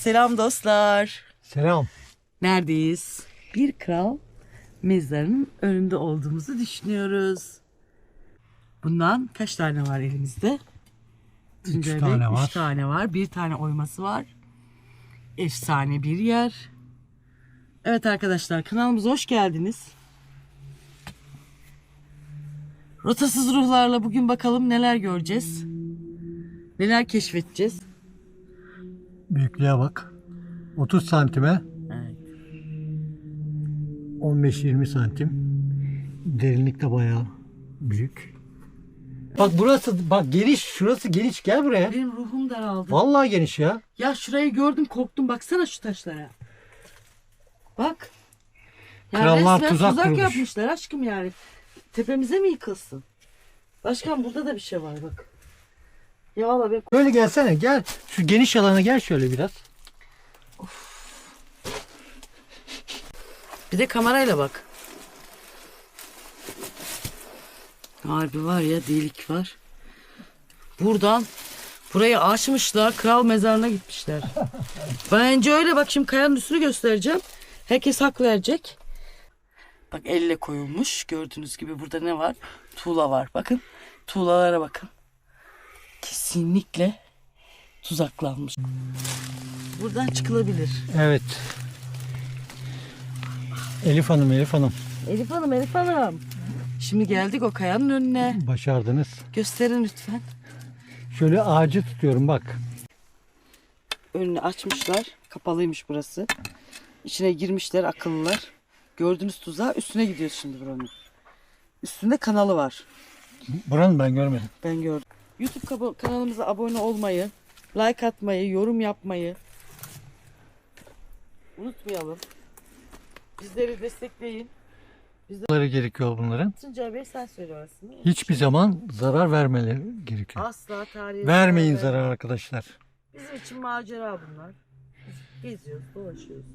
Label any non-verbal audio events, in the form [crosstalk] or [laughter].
Selam dostlar. Selam. Neredeyiz? Bir kral mezarının önünde olduğumuzu düşünüyoruz. Bundan kaç tane var elimizde? Üç Tuncay Bey, tane üç var. tane var. Bir tane oyması var. Efsane bir yer. Evet arkadaşlar kanalımıza hoş geldiniz. Rotasız ruhlarla bugün bakalım neler göreceğiz. Neler keşfedeceğiz. Büyüklüğe bak. 30 santime Evet. 15-20 santim. Derinlik de bayağı büyük. Bak burası bak geniş. Şurası geniş. Gel buraya. Benim ruhum daraldı. Vallahi geniş ya. Ya şurayı gördüm korktum baksana şu taşlara. Bak. Ya Krallar resmen tuzak kurmuş. yapmışlar aşkım yani. Tepemize mi yıkılsın? Başkan burada da bir şey var bak. Ya valla ben Böyle gelsene gel. Şu geniş alana gel şöyle biraz. bir de kamerayla bak. Harbi var ya delik var. Buradan burayı açmışlar. Kral mezarına gitmişler. [laughs] Bence öyle bak şimdi kayanın üstünü göstereceğim. Herkes hak verecek. Bak elle koyulmuş. Gördüğünüz gibi burada ne var? Tuğla var. Bakın. Tuğlalara bakın. Kesinlikle tuzaklanmış. Buradan çıkılabilir. Evet. Elif Hanım, Elif Hanım. Elif Hanım, Elif Hanım. Şimdi geldik o kayanın önüne. Başardınız. Gösterin lütfen. Şöyle ağacı tutuyorum bak. Önünü açmışlar. Kapalıymış burası. İçine girmişler akıllılar. Gördüğünüz tuzağa üstüne gidiyoruz şimdi buranın. Üstünde kanalı var. Buranın ben görmedim. Ben gördüm. YouTube kanalımıza abone olmayı, like atmayı, yorum yapmayı unutmayalım. Bizleri destekleyin. Bunları gerekiyor bunların. Tuncay Bey sen söyle. Hiçbir zaman zarar vermeleri gerekiyor. Asla tarihe Vermeyin zarar zarar arkadaşlar. Bizim için macera bunlar. Biz geziyoruz, dolaşıyoruz.